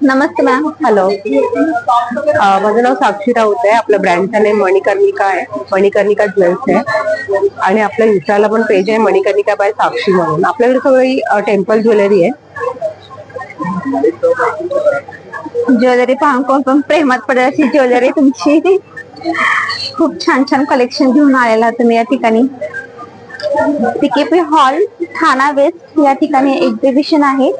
नमस्ते ma'am hello माझं नाव साक्षी राऊत आहे. आपलं ब्रँडचं नेम मणिकर्णिका आहे. मणिकर्णिका ज्वेल्स आहे. आणि आपल्या इन्स्टाला पण पेज आहे मणिकर्णिका बाय साक्षी म्हणून. आपल्याकडे सगळी टेम्पल ज्वेलरी आहे. ज्वेलरी पाहून कोण पण प्रेमात पडेल अशी ज्वेलरी तुमची. खूप छान छान कलेक्शन घेऊन आलेला तुम्ही या ठिकाणी. पीकेपी हॉल ठाणा वेस्ट या ठिकाणी एक्झिबिशन आहे.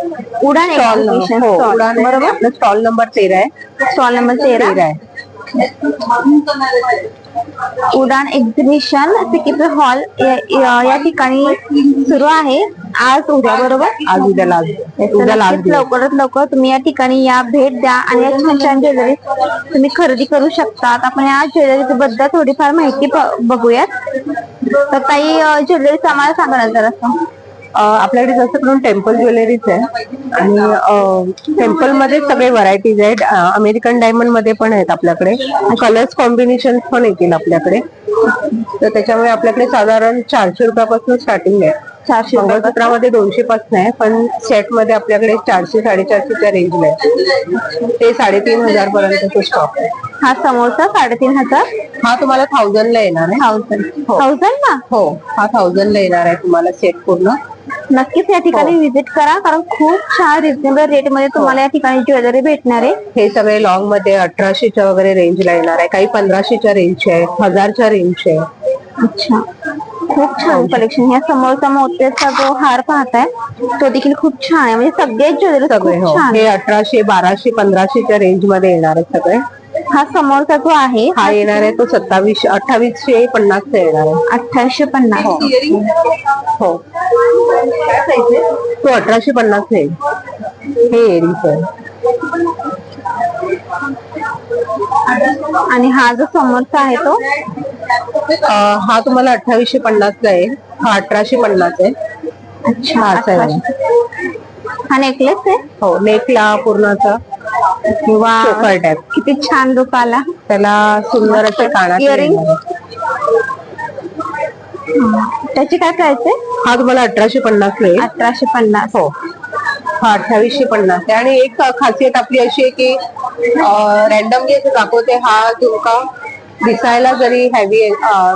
उडान एक्झिबिशन हो उडान. बरोबर स्टॉल नंबर तेरा आहे. स्टॉल नंबर तेरा. आहे. उडान एक्झिबिशन पीकेपी हॉल या या ठिकाणी सुरू आहे. आज उद्या बरोबर? आज उद्या लास्ट तर उद्या लास्ट नक्कीच लवकरात लवकर तुम्ही या ठिकाणी या भेट द्या आणि या छान छान ज्वेलरी तुम्ही खरेदी करू शकतात. आपण या ज्वेलरी बद्दल थोडीफार माहिती बघूयात. तर काही ज्वेलरीचं आम्हाला सांगा ना जरासं. आपल्याकडे जास्त करून टेम्पल ज्वेलरीच आहे आणि टेम्पलमध्ये सगळे व्हरायटीज आहेत. अमेरिकन डायमंडमध्ये पण आहेत आपल्याकडे. कलर्स कॉम्बिनेशन पण येतील आपल्याकडे. तर त्याच्यामुळे आपल्याकडे साधारण चारशे रुपयापासून स्टार्टिंग आहे. चारशे मंगळसूत्रामध्ये दोनशे पासून आहे पण सेटमध्ये आपल्याकडे चारशे साडेचारशेच्या रेंजला आहे. ते साडेतीन हजार पर्यंतचा स्टॉक आहे. हा समोरचा साडेतीन हजार? हा तुम्हाला थाउजंड ला येणार आहे. थाउजंड थाउजंड ना हो. हा थाउजंड ला येणार आहे तुम्हाला सेट पूर्ण. नक्कीच या ठिकाणी व्हिजिट करा कारण खूप छान रिझनेबल रेटमध्ये तुम्हाला या ठिकाणी ज्वेलरी भेटणार आहे. हे सगळे लॉंगमध्ये अठराशेच्या वगैरे रेंजला येणार आहे. काही पंधराशेच्या रेंजचे आहे हजारच्या रेंजचे आहे अच्छा. खूप छान कलेक्शन ह्या समोरचा मोत्याचा जो हार पाहताय तो देखील खूप छान आहे. म्हणजे सगळे ज्वेलरी सगळे हो. छान हे अठराशे बाराशे पंधराशेच्या रेंज मध्ये येणार आहे सगळे. हा समोरचा जो आहे हा येणार आहे तो सत्तावीसशे अठ्ठावीसशे पन्नासचा येणार आहे. अठराशे पन्नास. हो. तो अठराशे पन्नास येईल. हे आहे आणि हा जो समोरचा आहे तो हा तुम्हाला अठ्ठावीसशे पन्नास ला आहे. हा अठराशे पन्नास आहे. अच्छा हा असा आहे. हा नेकलेस आहे? हो नेकला पूर्णाचा. किंवा चोकर टाईप किती छान रूप आला त्याला सुंदर असे? येणार आहे. त्याची काय प्राइस आहे? हा तुम्हाला अठराशे पन्नास येईल अठराशे पन्नास. हो. हा अठ्ठावीसशे पन्नास आहे. आणि एक खासियत आपली अशी आहे की रॅन्डमली असं दाखवते. हा झुमका दिसायला जरी हॅवी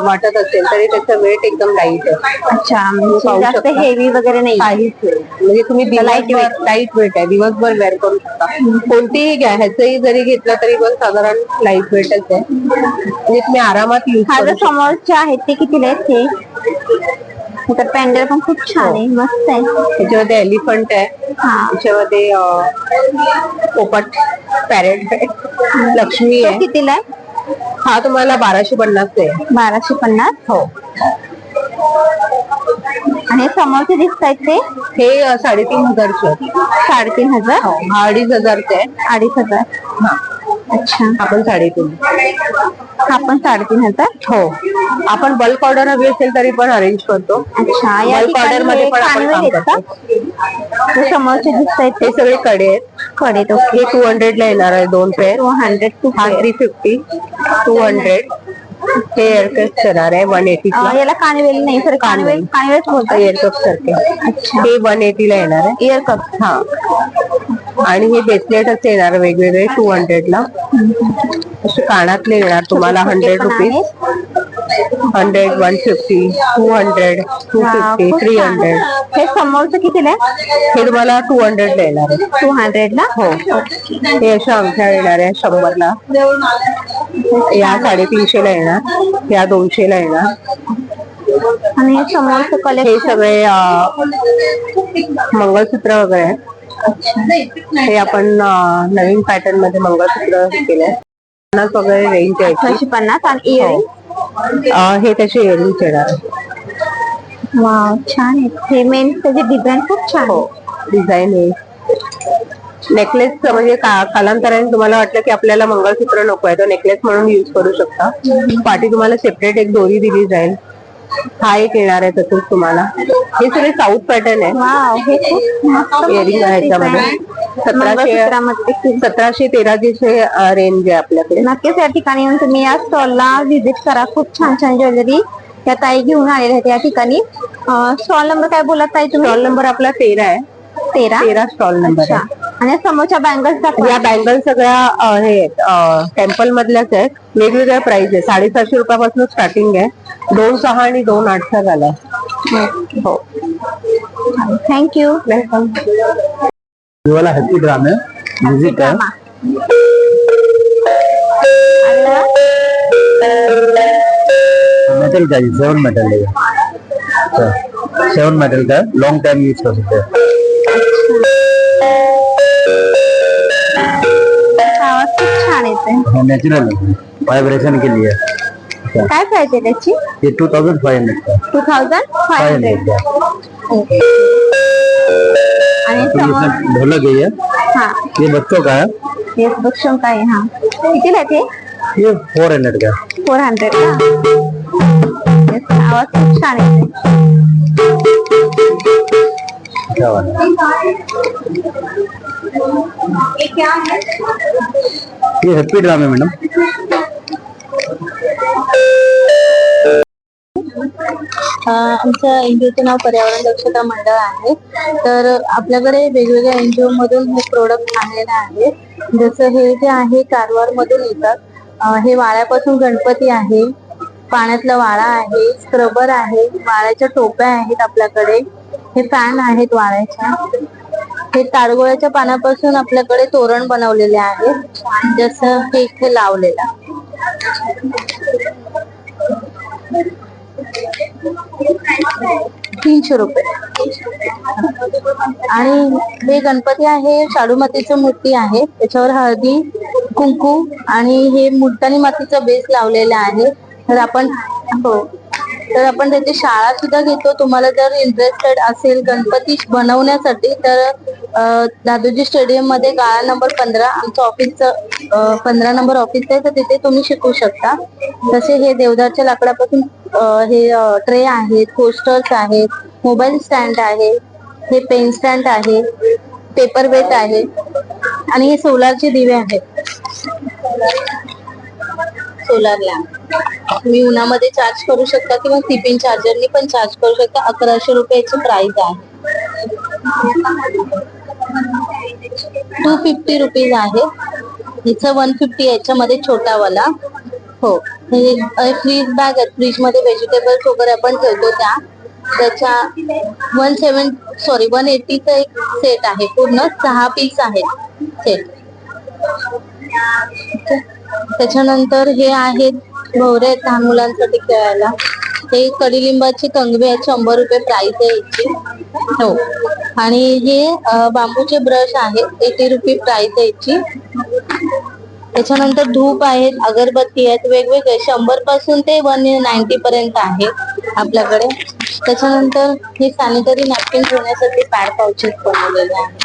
वाटत असेल तरी त्याचं वेट एकदम लाइट आहे अच्छा म्हणजे पाहू जास्त शकता. हेवी वगैरे नाही. काहीच नाही. म्हणजे तुम्ही लाइट लाइट वेट. आहे. दिवसभर वेअर करू शकता. कोणतीही घ्या. ह्याचंही जरी घेतलं तरी पण साधारण लाइट वेटच आहे. म्हणजे तुम्ही आरामात युज हा जो समोरचे आहेत ते कितीला आहेत ते? हे तर पॅन्डल पण खूप छान आहे. मस्त आहे. त्याच्यामध्ये एलिफंट आहे. हा. त्याच्यामध्ये अं, पोपट पॅरेट आहे. लक्ष्मी तो आहे. कितीला आहे? हा तुम्हाला बाराशे पन्नास आहे. बाराशे पन्नास? हो. आणि हे समोरचे दिसत आहेत ते? हे अं, साडेतीन हजारचे आहे. साडेतीन हजार? हो हा अडीच हजारचे आहे अडीच हजार. हा. अच्छा. आपण साडेतीन. हा पण साडेतीन हजार हो. आपण बल्क ऑर्डर हवी असेल तरी पण अरेंज करतो. अच्छा या बल्क ऑर्डर ठिकाणी मध्ये हे पण आपण कानवे काम आहेत का? करतो. हे समोरचे दिसत आहेत ते. हे सगळे कडे आहेत. कडे तो हे टू हंड्रेड ला येणार आहे दोन पेअर टू हंड्रेड टू हा थ्री फिफ्टी टू हंड्रेड हे एअरकट येणार आहे वन एटी याला कानवेल नाही सर कानवेल. कानवेल. बोलतात? एअरकप सारखे. अच्छा. हे वन एटी ला येणार आहे. इयर कप हा. आणि हे ब्रेसलेटच येणार वेगवेगळे टू हंड्रेड ला. असे कानातले येणार तुम्हाला hundred rupees hundred one fifty two hundred two fifty three hundred हे समोरचं कितीला आहे? हे तुम्हाला टू हंड्रेड ला येणार आहे. टू हंड्रेड ला? हो. हे अशा अंगठ्या येणार आहे शंभरला. या साडेतीनशे ला येणार या दोनशे ला येणार. आणि हे समोरचं हे कलेक्शन सगळे मंगळसूत्र वगैरे आहेत हे आपण नवीन पॅटर्नमध्ये मंगळसूत्र केलंय. पन्नास वगैरे रेंज आहे. अठराशे पन्नास आणि इयरिंग अं, हे त्याचे इयरिंग्स येणार. वाव छान आहे. हे मेन त्याचे डिझाईन खूप छान हो आहे. डिझाईन आहे नेकलेस म्हणजे का- कालांतराने तुम्हाला वाटलं की आपल्याला मंगळसूत्र नको आहे तो नेकलेस म्हणून युज करू शकता. पाठी तुम्हाला सेपरेट एक दोरी दिली जाईल. हा एक येणार आहे तसंच तुम्हाला. हे सगळे साऊथ पॅटर्न आहे. वाव हे खूप मस्त इयरिंग आहे सतराशे मंगळसूत्रामध्ये देखील. सतराशे तेराशे रेंज आहे आपल्याकडे. नक्कीच या ठिकाणी येऊन तुम्ही या स्टॉलला व्हिजिट करा. खूप छान छान ज्वेलरी त्या ताई घेऊन आलेल्या आहेत या ठिकाणी. स्टॉल नंबर काय बोलत ताई तुम्ही? स्टॉल नंबर आपला तेरा आहे. तेरा? तेरा स्टॉल नंबर अच्छा. आहे आणि समोरच्या बँगल्स या बँगल सगळ्या हे टेम्पल मधल्याच आहेत. वेगवेगळ्या प्राइस आहे साडेसातशे रुपयापासून स्टार्टिंग आहे. दोन सहा आणि दोन आठचा झाला हो. थँक्यू वेलकम ये वाला हैप्पी ड्राम है म्यूजिक है मेटल का सेवन मेटल सेवन मेटल का लॉन्ग टाइम यूज कर सकते हैं येते नेचुरल है वाइब्रेशन के लिए काय प्राइस आहे त्याची? ये two thousand five hundred two thousand five hundred आणि तो समोर ढोलक है? ये हा ये बच्चों का? है बक्षम काय हा? कितीला आहे ते? ये फोर हंड्रेड का? फोर हंड्रेड आवाज खूप छान येते क्या वाला ये हैप्पी ड्राम है मैडम आमच्या एनजीओचं नाव पर्यावरण दक्षता मंडळ आहे. तर आपल्याकडे वेगवेगळ्या एनजीओ मधून हे प्रोडक्ट आलेले आहेत. जसं हे जे आहे कारवार मधून येतात. हे वाळ्यापासून गणपती आहे. पाण्यातला वाळा आहे स्क्रबर आहे वाळ्याच्या टोप्या आहेत आपल्याकडे. हे फॅन आहेत वाळ्याच्या. हे ताडगोळ्याच्या पानापासून आपल्याकडे तोरण बनवलेले आहे. जसं हे इथे लावलेलं तीनशे रुपये. आणि हे गणपती आहे शाडू मातीचं मूर्ती आहे. त्याच्यावर हळदी कुंकू आणि हे मुलतानी मातीचा बेस लावलेला आहे. तर आपण हो. तर आपण त्याची शाळा सुद्धा घेतो. तुम्हाला जर इंटरेस्टेड असेल गणपती बनवण्यासाठी तर दादोजी स्टेडियममध्ये गाळा नंबर पंधरा आमचं ऑफिसचं पंधरा नंबर ऑफिस आहे. तर तिथे तुम्ही शिकू शकता. तसे हे देवदारच्या लाकडापासून हे ट्रे आहेत कोस्टर्स आहेत मोबाईल स्टँड आहे हे पेन स्टँड आहे पेपर वेट आहे आणि हे सोलारचे दिवे आहेत. सोलार लॅम्प तुम्ही उन्हामध्ये चार्ज करू शकता किंवा टिफिन चार्जरनी पण चार्ज करू शकता. अकराशे रुपयाची प्राइस आहे. टू फिफ्टी रुपीज आहे. हिचं वन फिफ्टी याच्यामध्ये छोटावाला. हो. फ्रीज बॅग आहेत फ्रीजमध्ये व्हेजिटेबल्स वगैरे आपण ठेवतो त्या. त्याच्या वन सेवन सॉरी वन एटीचा एक सेट आहे. पूर्ण सहा पीस आहेत सेट त्याच्यानंतर हे आहेत भोवरे आहेत लहान मुलांसाठी खेळायला. हे कडीलिंबाची कंगवे आहेत शंभर रुपये प्राइस आहे याची. हो. आणि हे बांबूचे ब्रश आहेत एटी रुपये प्राइस आहे याची. त्याच्यानंतर धूप आहेत अगरबत्ती आहेत वेगवेगळे शंभरपासून ते वन नाईन्टी पर्यंत आहे आपल्याकडे. त्याच्यानंतर हे सॅनिटरी नॅपकिन ठेवण्यासाठी पॅड पाउचेस बनवलेले आहेत.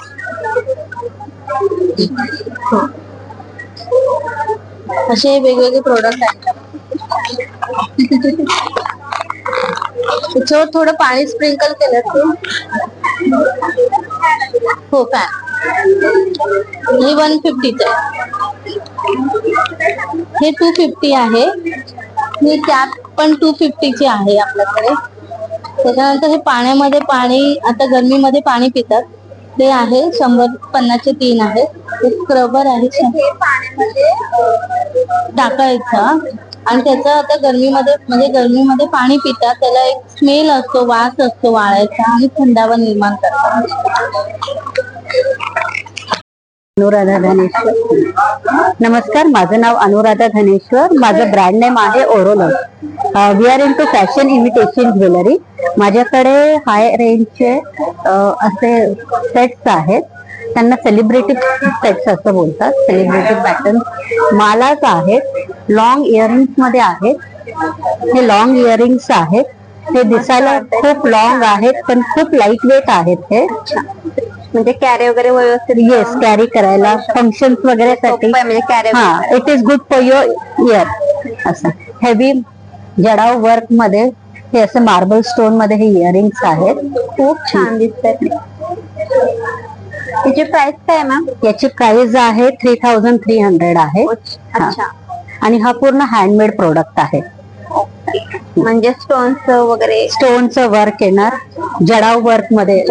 हो. असे वेगवेगळे प्रोडक्ट आहेत. त्याच्यावर थोडं पाणी स्प्रिंकल केलं ते हो फॅन हे वन फिफ्टीच आहे. हे टू फिफ्टी आहे. ही कॅप पण टू फिफ्टीची आहे आपल्याकडे. त्याच्यानंतर हे पाण्यामध्ये पाणी आता गरमीमध्ये पाणी पितात. ते आहे शंभर पन्नासचे तीन आहेत. ते स्क्रबर आहे टाकायचा. आणि त्याचा आता गरमीमध्ये म्हणजे गरमीमध्ये पाणी पितात त्याला एक स्मेल असतो वास असतो वाळायचा आणि थंडावा निर्माण करतात. अनुराधा धनेश्वर. नमस्कार माझं नाव अनुराधा धनेश्वर. माझं ब्रँड नेम आहे Orolo we are into fashion imitation jewellery माझ्याकडे हाय रेंजचे असे सेट्स आहेत. त्यांना सेलिब्रिटी सेट्स असं बोलतात. सेलिब्रिटी पॅटर्न मालाच आहेत. लॉंग इयरिंग्समध्ये आहेत. हे लॉंग इयरिंग्स आहेत. ते दिसायला खूप लॉंग आहेत पण खूप लाइट वेट आहेत हे. म्हणजे कॅरी वगैरे व्यवस्थित येस कॅरी करायला फंक्शन वगैरे साठी. म्हणजे कॅरी हा it is good for your ear असं. हेवी जडाव वर्कमध्ये हे असं मार्बल स्टोनमध्ये हे इयरिंग्स आहेत. खूप छान दिसतात त्याची प्राइस काय मॅम याची प्राइस आहे थ्री थाउजंड थ्री हंड्रेड आहे. अच्छा. आणि हा पूर्ण हँडमेड प्रोडक्ट आहे. म्हणजे स्टोन्स वगैरे स्टोनचं वर्क येणार. जडाव वर्कमध्ये.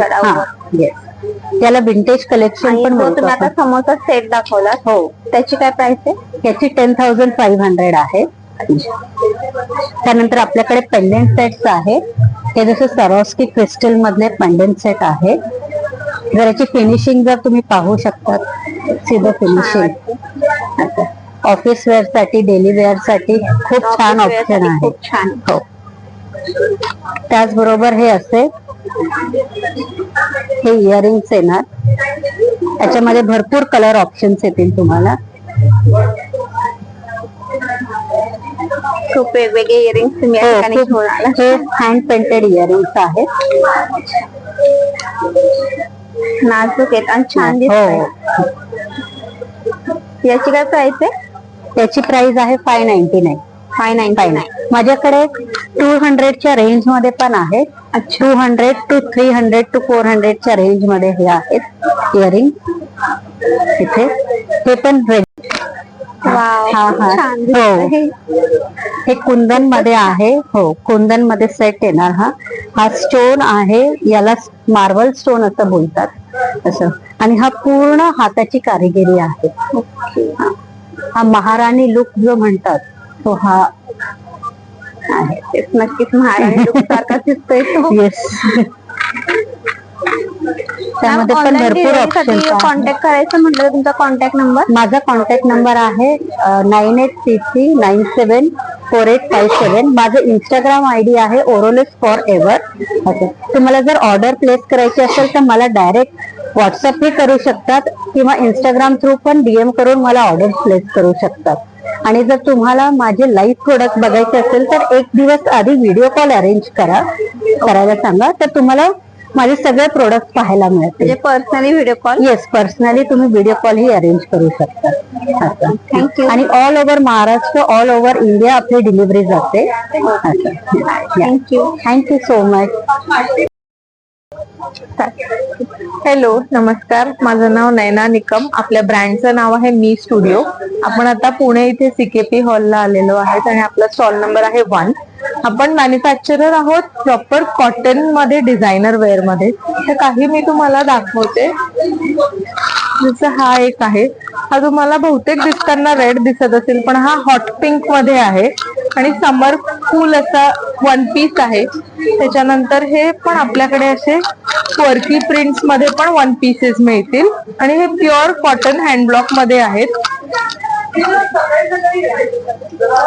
त्याला विंटेज कलेक्शन पण तुम्ही आता. समोरचा सेट दाखवला हो. त्याची काय प्राइस आहे? याची टेन थाउजंड फाईव्ह हंड्रेड आहे. त्यानंतर आपल्याकडे पेंडेंट सेट्स आहे हे जसं सरोस्की क्रिस्टल मधले पेंडेंट सेट आहे. जर याची फिनिशिंग जर तुम्ही पाहू शकतात सीधं फिनिशिंग ऑफिस वेअरसाठी डेली वेअरसाठी खूप छान ऑप्शन आहे. छान. हो. त्याचबरोबर हे असे हे इयरिंग्स येणार त्याच्यामध्ये भरपूर कलर ऑप्शन्स येतील तुम्हाला. खूप वेगवेगळे इयरिंग्स तुम्ही या हो, ठिकाणी खूप- घेऊन आला हे हँड पेंटेड इयरिंग्स आहेत. नाजूक आहेत आणि छान दिसत हो याची काय प्राइस आहे? त्याची प्राइस आहे five ninety nine five nine five माझ्याकडे टू हंड्रेडच्या रेंजमध्ये पण आहे. Two hundred to three hundred to four हंड्रेडच्या रेंजमध्ये हे आहेत इयरिंग इथे. हे पण हा, हा. कुंदनमध्ये आहे. हो कुंदनमध्ये सेट येणार हा. हा स्टोन आहे. याला मार्बल स्टोन असं बोलतात. असं. आणि हा पूर्ण हाताची कारिगिरी आहे. हा. हा महाराणी लुक जो म्हणतात तो हा आहे तेच नक्कीच महाराणी सारखा दिसतोय त्यामध्ये पण भरपूर ऑप्शन कॉन्टॅक्ट करायचं म्हटलं तुमचा कॉन्टॅक्ट नंबर माझा कॉन्टॅक्ट नंबर आहे nine eight three three nine seven four eight five seven माझं इंस्टाग्राम आय डी आहे ओरोलेस फॉर एव्हर असं तुम्हाला जर ऑर्डर प्लेस करायची असेल तर मला डायरेक्ट व्हॉट्सअपही करू शकतात किंवा इंस्टाग्राम थ्रू पण डीएम करून मला ऑर्डर प्लेस करू शकतात. आणि जर तुम्हाला माझे लाईव्ह प्रोडक्ट बघायचे असेल तर एक दिवस आधी व्हिडिओ कॉल अरेंज करा. करायला सांगा. तर तुम्हाला माझे सगळे प्रोडक्ट पाहायला मिळतील. म्हणजे personally video call yes personally तुम्ही व्हिडिओ कॉल ही अरेंज करू शकता. असं. You. आणि all over Maharashtra all over India आपली डिलिव्हरी जाते. Thank you thank you so much hello नमस्कार. माझं नाव नैना निकम. आपल्या ब्रँडचं नाव आहे मी स्टुडिओ. आपण आता पुणे इथे सीकेपी हॉलला आलेलो आहेत आणि आपला स्टॉल नंबर आहे वन. आपण मॅन्युफॅक्चरर आहोत प्रॉपर कॉटनमध्ये डिझायनर वेअरमध्ये तर काही मी तुम्हाला दाखवते. जसं हा एक आहे. हा तुम्हाला बहुतेक दिसताना रेड दिसत असेल पण हा हॉट पिंकमध्ये आहे. आणि समर फुल असा वन पीस आहे. त्याच्यानंतर हे पण आपल्याकडे असे वर्की प्रिंट्समध्ये पण वन पीसेस मिळतील. आणि हे प्युअर कॉटन हँडब्लॉकमध्ये आहेत.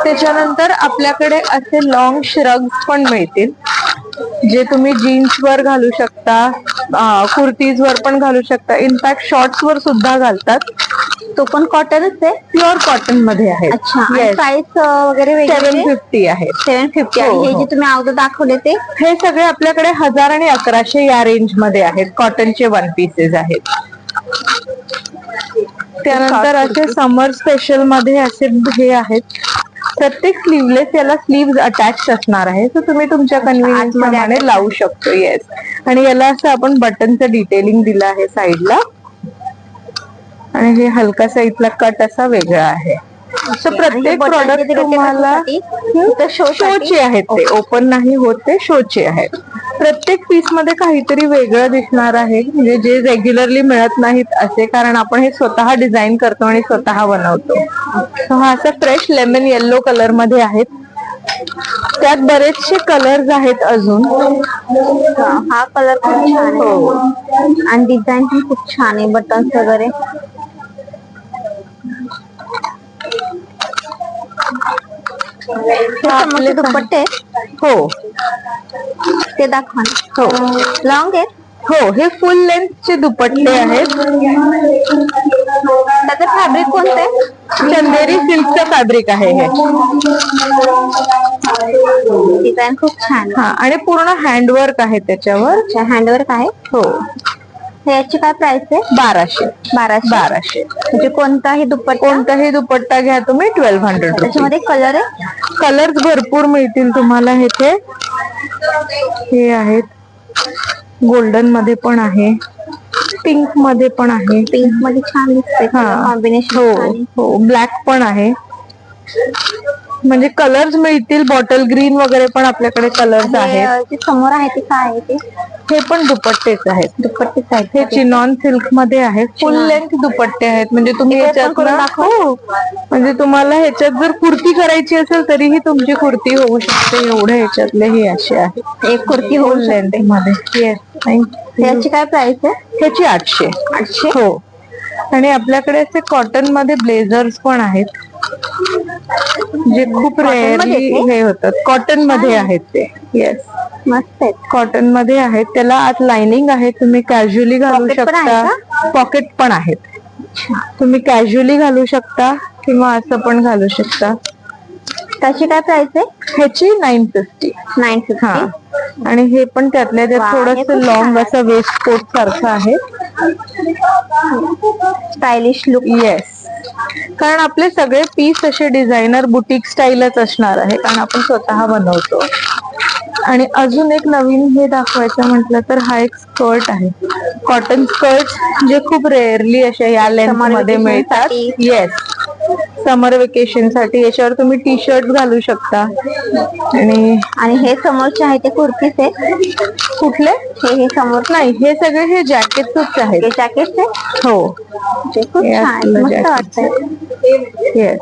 त्याच्यानंतर आपल्याकडे असे लॉंग श्रग्स पण मिळतील. जे तुम्ही जीन्स वर घालू शकता कुर्तीज वर पण घालू शकता. इनफॅक्ट शॉर्ट्स वर सुद्धा घालतात. तो पण कॉटनच आहे प्युअर कॉटनमध्ये अच्छा प्राइस वगैरे वेगळे फिफ्टी आहे. सेवन फिफ्टी हो, आणि हे हो. जे तुम्ही अगोदर दाखवले ते? हे सगळे आपल्याकडे हजार आणि अकराशे या रेंजमध्ये आहेत. कॉटनचे वन पीसेस आहेत. त्यानंतर असे समर स्पेशलमध्ये असे हे आहेत. प्रत्येक स्लीवलेस याला स्लीव्ह अटॅच असणार आहे. तर तुम्ही तुमच्या कन्व्हिनियन्स प्रमाणे लावू शकतो. येस आणि याला असं आपण बटनचं डिटेलिंग दिलं आहे साईडला आणि हे हलकासा इथला कट असा वेगळा आहे. तर प्रत्येक प्रॉडक्ट तुम्हाला शोचे आहेत ते. ओपन नाही होत ते शोचे आहेत. प्रत्येक पीसमध्ये काहीतरी वेगळं दिसणार आहे. म्हणजे जे रेग्युलरली मिळत नाहीत असे कारण आपण हे स्वतः डिझाईन करतो आणि स्वतः बनवतो. हा असा फ्रेश लेमन येल्लो कलरमध्ये आहेत. त्यात बरेचसे कलर्स आहेत अजून. हा कलर खूप छान हो. आहे आणि डिझाईन पण खूप छान आहे. बटन्स वगैरे. हे समोरचे दुपट्टे. आहेत, हो. ते दाखवा हो. लॉंग आहे हो हे फुल लेंथचे दुपट्टे आहेत. त्याचं फॅब्रिक कोणतं आहे? चंदेरी सिल्कचं फॅब्रिक आहे हे. डिझाईन खूप छान हा आणि पूर्ण हँडवर्क आहे त्याच्यावर. हँडवर्क आहे? हो. याची काय प्राइस आहे? बाराशे. बाराशे. बाराशे. म्हणजे कोणताही दुपट्टा? कोणताही दुपट्टा घ्या तुम्ही ट्वेल्व हंड्रेड त्याच्यामध्ये कलर आहे? कलर्स भरपूर मिळतील तुम्हाला इथे. हे आहेत. गोल्डनमध्ये पण आहे. पिंकमध्ये पण आहे. पिंकमध्ये छान दिसते हा. कॉम्बिनेशन हो हो. ब्लॅक पण आहे. म्हणजे कलर्स मिळतील. बॉटल ग्रीन वगैरे पण आपल्याकडे कलर्स आहेत. समोर आहे ते काय आहे ते? हे पण दुपट्टेच आहेत. दुपट्टे साईड हे चिनॉन सिल्कमध्ये आहे फुल लेंथ दुपट्टे आहेत. म्हणजे तुम्ही ह्याच्यात. हो. म्हणजे तुम्हाला ह्याच्यात जर कुर्ती करायची असेल तरीही तुमची कुर्ती होऊ शकते. एवढे ह्याच्यातले हे असे आहेत. एक कुर्ती होऊ लेंथमध्ये. येस त्याची काय प्राइस आहे? ह्याची आठशे. आठशे? हो. आणि आपल्याकडे असे कॉटनमध्ये ब्लेझर्स पण आहेत. जे खूप रेअरली? हे होतात. कॉटनमध्ये आहेत ते. येस मस्त आहेत. कॉटनमध्ये आहेत. त्याला आत लाइनिंग आहे. तुम्ही कॅज्युअली घालू Pocket पण आहे शकता. पॉकेट पण आहेत. तुम्ही कॅज्युअली घालू शकता किंवा असं पण घालू शकता. त्याची काय प्राइस आहे? ह्याची नाईन फिफ्टी नाईन हा. फिफ्टी आणि हे पण त्यातल्या वा, त्यात हे थोडस खूप लॉंग छान. असं वेस्ट कोट सारखं आहे. स्टायलिश लुक येस कारण आपले सगळे पीस असे डिझायनर बुटीक स्टाईलच असणार आहे. कारण आपण स्वतः बनवतो. आणि अजून एक नवीन हे दाखवायचं म्हटलं तर हा एक स्कर्ट आहे. कॉटन स्कर्ट जे खूप रेअरली अशा या लेंथमध्ये मिळतात. येस समर वेकेशनसाठी. याच्यावर तुम्ही टी शर्ट घालू शकता. आणि आणि हे समोरचे आहे ते कुर्तीच आहे कुठले? हे हे समोर. नाही हे सगळे हे जॅकेटच आहेत. जॅकेट आहे हो. खूप हे छान असलं मस्त jacket. वाटतंय. येस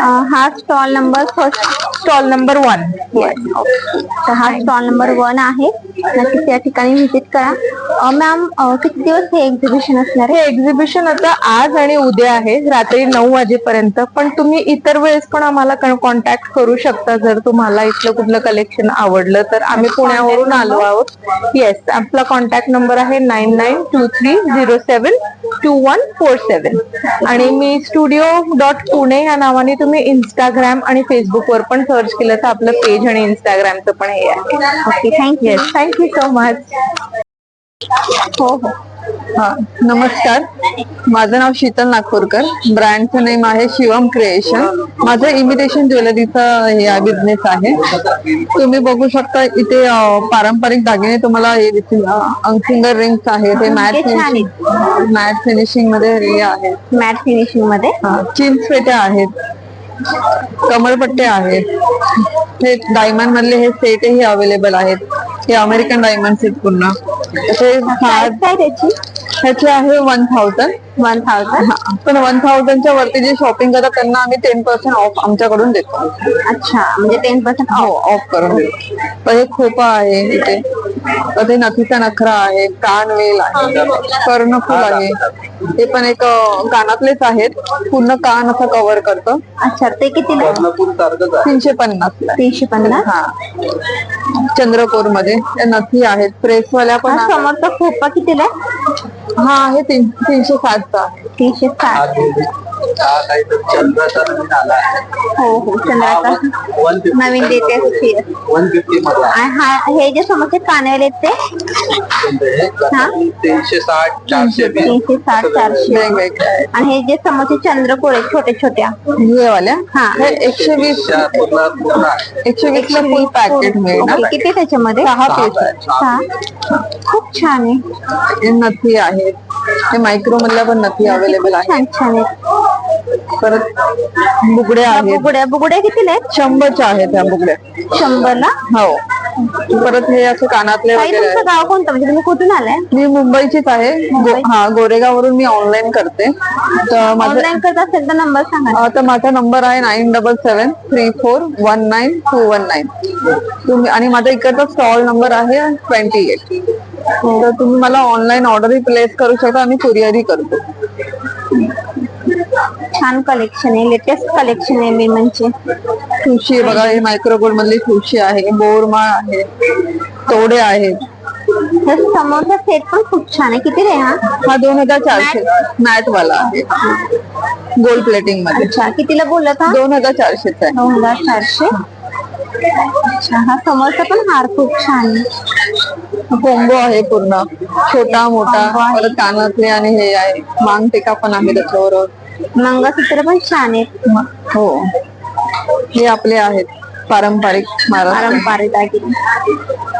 अं, हा stall number first stall number one तर हा स्टॉल नंबर वन आहे. नक्कीच या ठिकाणी व्हिजिट करा. मॅम किती दिवस हे एक्झिबिशन असणार आहे? हे एक्झिबिशन आता आज आणि उद्या आहे रात्री नऊ वाजेपर्यंत. पण तुम्ही इतर वेळेस पण आम्हाला कॉन्टॅक्ट करू शकता जर तुम्हाला इथलं कुठलं कलेक्शन आवडलं तर. आम्ही पुण्यावरून आलो आहोत. येस आपला कॉन्टॅक्ट नंबर आहे nine nine two three zero seven two one four seven आणि मी स्टुडिओ डॉट पुणे या नावाने तुम्ही इंस्टाग्राम आणि फेसबुक वर पण सर्च केलं तर आपलं पेज आणि इंस्टाग्रामचं पण हे आहे. Okay thank you thank you so much हो हो. हा नमस्कार. माझं नाव शीतल नागपूरकर. ब्रँडचं नेम आहे शिवम क्रिएशन माझं इमिटेशन ज्वेलरीचा हे बिझनेस आहे. तुम्ही बघू शकता इथे पारंपरिक दागिने तुम्हाला हे दिसतील. अंगसिंगर रिंग्स आहेत हे मॅट फिनिशिंग मॅट फिनिशिंगमध्ये हे आहे. मॅट फिनिशिंगमध्ये. चिंच पेट्या आहेत. कमळपट्टे आहेत. हे डायमंड मधले हे सेटही अवेलेबल आहेत. हे अमेरिकन डायमंड सेट पूर्ण. काय त्याची? ह्याचे आहे वन थाउजंड वन थाउजंड पण वन थाउजंडच्या वरती जे शॉपिंग करतात त्यांना आम्ही टेन पर्सेंट ऑफ आमच्याकडून देतो. अच्छा म्हणजे टेन पर्सेंट हो ऑफ करून देतो. तर हे खोपा आहे इथे. तर ते नथीचा नखरा आहे कानवेल आहे कर्णफूल आहे. हे पण एक कानातलेच आहेत. पूर्ण कान असं कव्हर करतं. अच्छा ते कितीला? आहे? तीनशे पन्नास तीनशे पन्नास? हा. चंद्रपूरमध्ये त्या नथी आहेत. प्रेसवाल्या पण हा आहेत. समोरचा खोपा कितीला आहे? हा आहे तीन तीनशे साठचा आहे. तीनशे साठ हो हो चंद्राचा नवीन लेटेस्ट वन फिफ्टी मध्ये आणि हा हे जे समोरचे कानवेल आहेत ते? हा तीनशे साठ चारशे तीनशे साठ चारशे आहेत. आणि हे जे समोरचे चंद्रकोर आहेत छोटे छोट्या. हे. वाल्या हा. एकशे वीस. आहे. एकशे वीस ला फुल पॅकेट ओके, किती त्याच्यामध्ये? सहा पीस आहे, खूप छान आहे. हे नथी आहेत. मायक्रो मधल्या पण नथी अवेलेबल आहेत छान छान आहे. परत बुगड्या आहेत. बुगड्या. बुगड्या कितीला आहेत शंभरच्या आहेत ह्या बुगड्या. शंभरला हो. परत हे असे कानातले ताई वगैरे आहेत. तुमचं गाव कोणतं? म्हणजे तुम्ही कुठून आलाय मी मुंबईचीच आहे. गो- हा गोरेगाववरून मी ऑनलाईन करते. तर माझं ऑनलाईन करत असेल तर नंबर सांगा अं, तर माझा नंबर आहे nine double seven three four one nine two one nine तुम्ही आणि माझा इकडचा स्टॉल नंबर आहे ट्वेंटी एट तर तुम्ही मला ऑनलाईन ऑर्डरही प्लेस करू शकता आणि कुरिअरही करतो. छान कलेक्शन आहे लेटेस्ट कलेक्शन आहे मी म्हणजे. ठुशी आहे बघा हे मायक्रोगोल्ड मधली ठुशी आहे बोरमाळ आहे तोडे आहेत हे समोरचा सेट पण खूप छान आहे. किती रे हा? हा दोन हजार चारशे मॅट वाला आहे. गोल्ड प्लेटिंगमध्ये. अच्छा कितीला बोलत हा? दोन हजार चारशेचा आहे. दोन हजार चारशे? अच्छा हा समोरचा पण हार खूप छान आहे. कोंबो आहे पूर्ण. छोटा मोठा. परत कानातले आणि हे आहे. मांग टिका पण आहे त्याच्यावर मंगळसूत्र पण छान आहे हो. हे आपले आहेत. पारंपरिक महाराष्ट्र. पारंपरिक दागिने